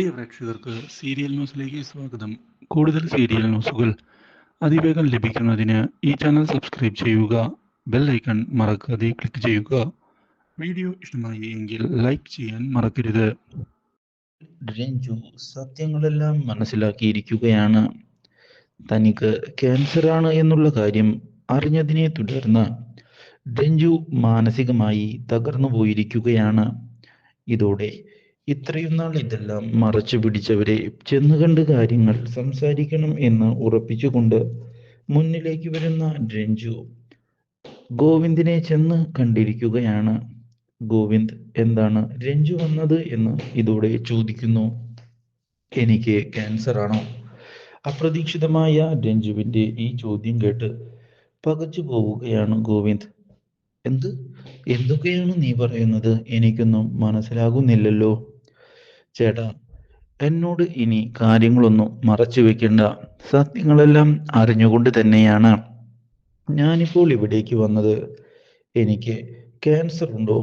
പ്രിയ പ്രേക്ഷകർക്ക് സീരിയൽ ന്യൂസിലേക്ക് സ്വാഗതം. കൂടുതൽ സീരിയൽ ന്യൂസുകൾ അതിവേഗം ലഭിക്കുന്നതിന് ഈ ചാനൽ സബ്സ്ക്രൈബ് ചെയ്യുക ബെൽ ഐക്കൺ മറക്കാതെ ക്ലിക്ക് ചെയ്യുക. വീഡിയോ ഇഷ്ടമായി എങ്കിൽ ലൈക്ക് ചെയ്യാൻ മറക്കരുത്. രഞ്ജു സത്യങ്ങളെല്ലാം മനസ്സിലാക്കിയിരിക്കുകയാണ്. തനിക്ക് ക്യാൻസറാണ് എന്നുള്ള കാര്യം അറിഞ്ഞതിനെ തുടർന്ന് രഞ്ജു മാനസികമായി തകർന്നു പോയിരിക്കുകയാണ് ഇതോടെ ഇത്രയും നാൾ ഇതെല്ലാം മറച്ചു പിടിച്ചവരെ ചെന്ന് കണ്ട് കാര്യങ്ങൾ സംസാരിക്കണം എന്ന് ഉറപ്പിച്ചുകൊണ്ട് മുന്നിലേക്ക് വരുന്ന രഞ്ജു ഗോവിന്ദിനെ ചെന്ന് കണ്ടിരിക്കുകയാണ്. ഗോവിന്ദ് എന്താണ് രഞ്ജു വന്നത് എന്ന് ഇതോടെ ചോദിക്കുന്നു. എനിക്ക് ക്യാൻസർ ആണോ? അപ്രതീക്ഷിതമായ രഞ്ജുവിന്റെ ഈ ചോദ്യം കേട്ട് പകച്ചു പോവുകയാണ് ഗോവിന്ദ്. എന്ത്? എന്തൊക്കെയാണ് നീ പറയുന്നത്? എനിക്കൊന്നും മനസ്സിലാകുന്നില്ലല്ലോ. ചേട്ടാ എന്നോട് ഇനി കാര്യങ്ങളൊന്നും മറച്ചു വെക്കേണ്ട. സത്യങ്ങളെല്ലാം അറിഞ്ഞുകൊണ്ട് തന്നെയാണ് ഞാനിപ്പോൾ ഇവിടേക്ക് വന്നത്. എനിക്ക് ക്യാൻസർ ഉണ്ടോ?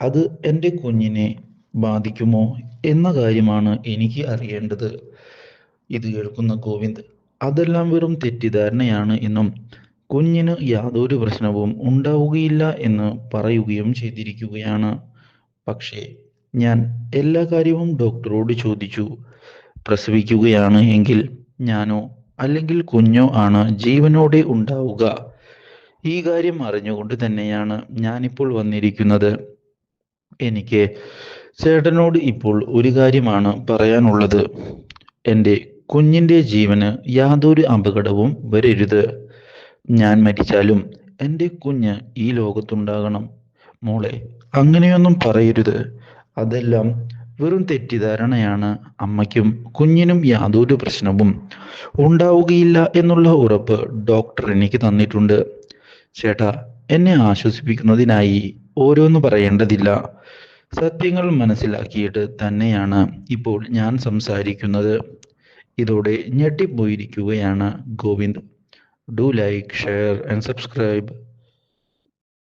അത് എന്റെ കുഞ്ഞിനെ ബാധിക്കുമോ എന്ന കാര്യമാണ് എനിക്ക് അറിയേണ്ടത്. ഇത് കേൾക്കുന്ന ഗോവിന്ദ് അതെല്ലാം വെറും തെറ്റിദ്ധാരണയാണ് എന്നും കുഞ്ഞിന് യാതൊരു പ്രശ്നവും ഉണ്ടാവുകയില്ല എന്ന് പറയുകയും ചെയ്തിരിക്കുകയാണ്. പക്ഷേ ഞാൻ എല്ലാ കാര്യവും ഡോക്ടറോട് ചോദിച്ചു. പ്രസവിക്കുകയാണ് എങ്കിൽ ഞാനോ അല്ലെങ്കിൽ കുഞ്ഞോ ആണ് ജീവനോടെ ഉണ്ടാവുക. ഈ കാര്യം അറിഞ്ഞുകൊണ്ട് തന്നെയാണ് ഞാനിപ്പോൾ വന്നിരിക്കുന്നത്. എനിക്ക് ചേട്ടനോട് ഇപ്പോൾ ഒരു കാര്യമാണ് പറയാനുള്ളത്. എന്റെ കുഞ്ഞിന്റെ ജീവന് യാതൊരു അപകടവും വരരുത്. ഞാൻ മരിച്ചാലും എന്റെ കുഞ്ഞ് ഈ ലോകത്തുണ്ടാകണം. മോളെ അങ്ങനെയൊന്നും പറയരുത്. അതെല്ലാം വെറും തെറ്റിദ്ധാരണയാണ് അമ്മയ്ക്കും കുഞ്ഞിനും യാതൊരു പ്രശ്നവും ഉണ്ടാവുകയില്ല എന്നുള്ള ഉറപ്പ് ഡോക്ടർ എനിക്ക് തന്നിട്ടുണ്ട്. ചേട്ടാ എന്നെ ആശ്വസിപ്പിക്കുന്നതിനായി ഓരോന്ന് പറയേണ്ടതില്ല. സത്യങ്ങൾ മനസ്സിലാക്കിയിട്ട് തന്നെയാണ് ഇപ്പോൾ ഞാൻ സംസാരിക്കുന്നത്. ഇതോടെ ഞെട്ടിപ്പോയിരിക്കുകയാണ് Govind. Do like share and subscribe